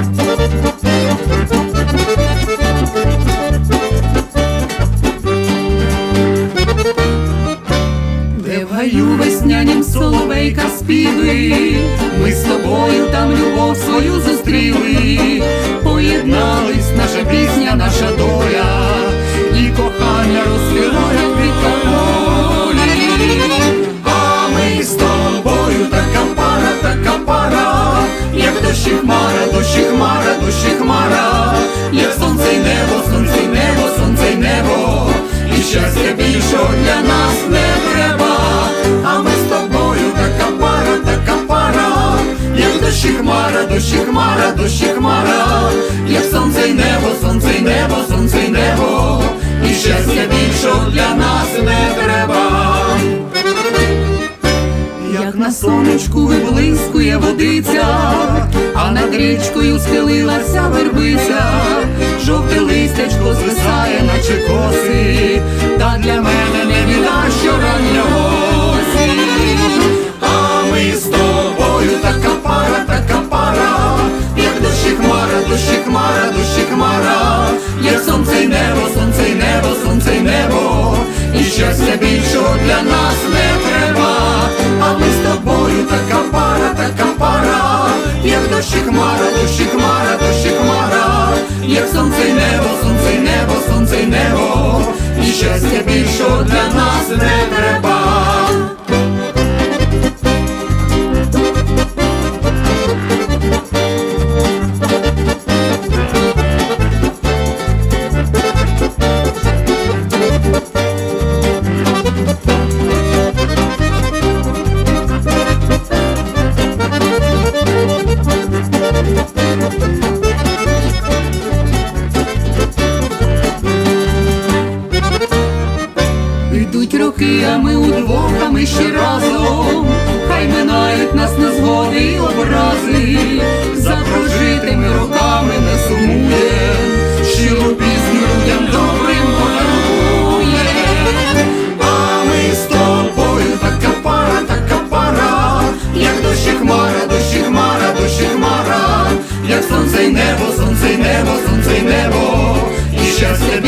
Де в гаю веснянім соловейка спіли, ми з тобою там любов свою зустріли, поєднались наша пісня, наша доля, дощі хмара, дощі хмара, дощі хмара, як сонце й небо, сонце й небо, сонце й небо, і щастя більшого для нас не треба. Як на сонечку виблискує водиця, а над річкою схилилася вербиця, жовте листячко звисає, наче коси, хмара, дощі хмара, дощі хмара, як сонце й небо, сонце й небо, сонце й небо, і щастя більшого для нас не треба. Роки, а ми удвох, а ми ще разом, хай минають нас незгоди й образи, за прожитими роками не сумує, щиру пісню людям добрим подарує. А ми з тобою така пара, така пара, як дощі хмара, дощі хмара, дощі хмара, як сонце й небо, сонце й небо, сонце й небо, і щастя